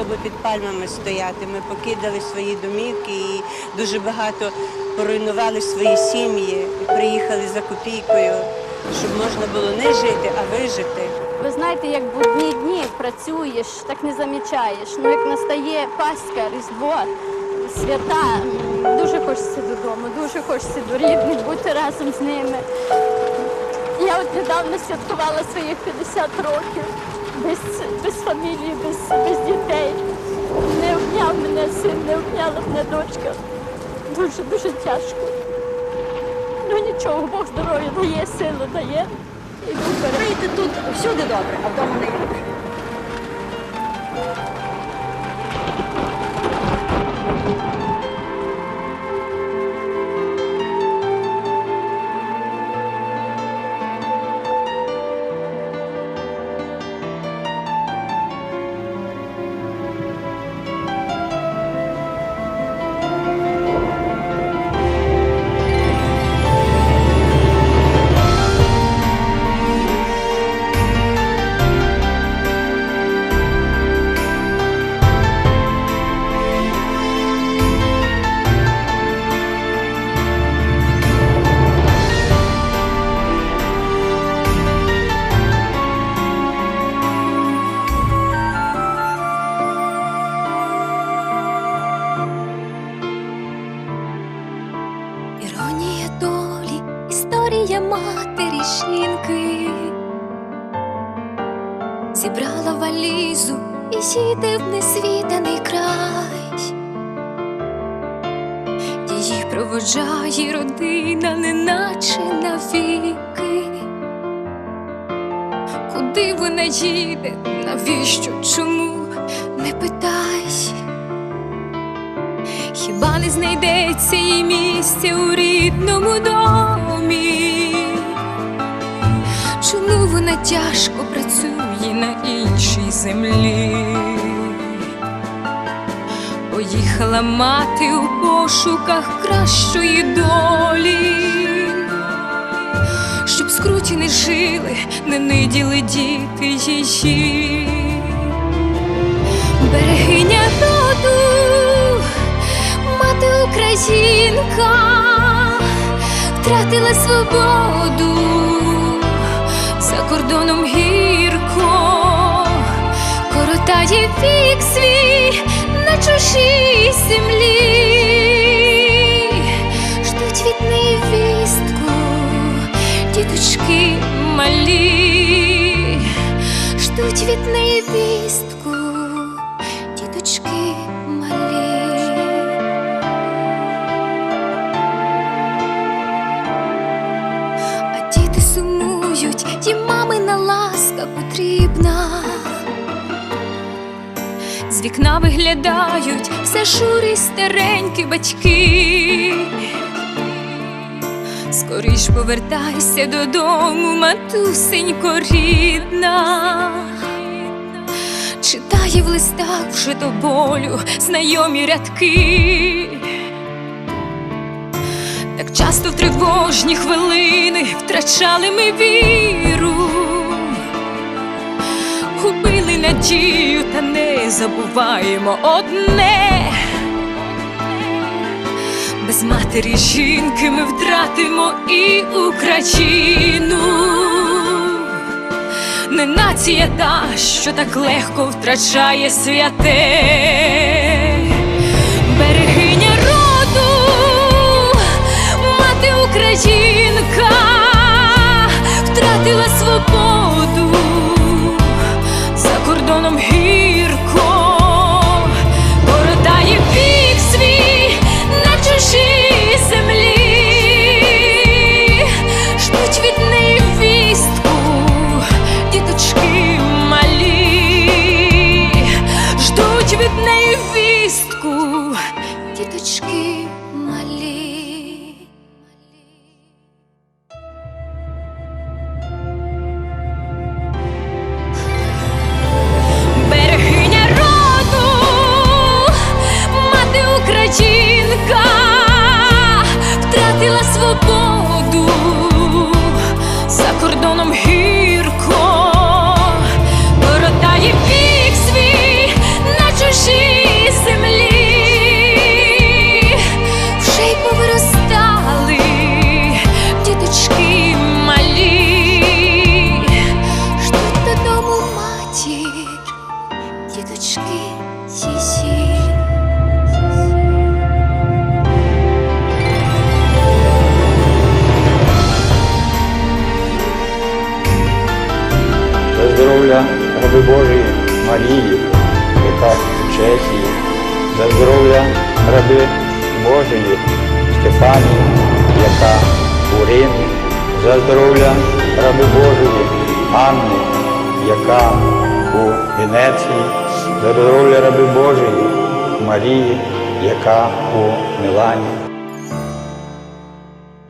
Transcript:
або під пальмами стояти. Ми покидали свої домівки і дуже багато поруйнували свої сім'ї. І приїхали за копійкою, щоб можна було не жити, а вижити. Ви знаєте, як в одні дні працюєш, так не замічаєш. Ну як настає Пасха, Різдво, свята, дуже хочеться додому, дуже хочеться до рідних, бути разом з ними. Я от недавно святкувала своїх 50 років без, без фамілії, без, без дітей. Не обняв мене син, не обняла мене дочка. Дуже дуже тяжко. Ну нічого, Бог здоров'я дає, силу дає. І тут тут всюди добре, а вдома не інакше. Історія матері жінки. Зібрала валізу і їде в несвітаний край. Її проводжає родина, неначе навіки. Куди вона їде? Навіщо? Чому? Не питай. Хіба не знайдеться їй місця у рідному домі? Вона тяжко працює на іншій землі? Поїхала мати у пошуках кращої долі, щоб скруті не жили, не ниділи діти її. Берегиня роду, мати українка, втратила свободу коротає вік свій на чужій землі, ждуть від неї вістку, діточки малі, ждуть від неї вістку, діточки малі. А діти сумують, їм мамина ласка потрібна. Вікна виглядають все шурі старенькі батьки. Скоріш повертайся додому, матусенько рідна. Читає в листах вже до болю знайомі рядки. Так часто в тривожні хвилини втрачали ми віру, губили надію, та не забуваємо одне. Без матері жінки ми втратимо і Україну. Не нація та, що так легко втрачає святе. Мати раби Божої Марії, яка в Чехії, за здоров'я раби Божої Стефанії, яка у Римі, за здоров'я раби Божої Анни, яка у Венеції, за здоров'я раби Божої Марії, яка у Мілані.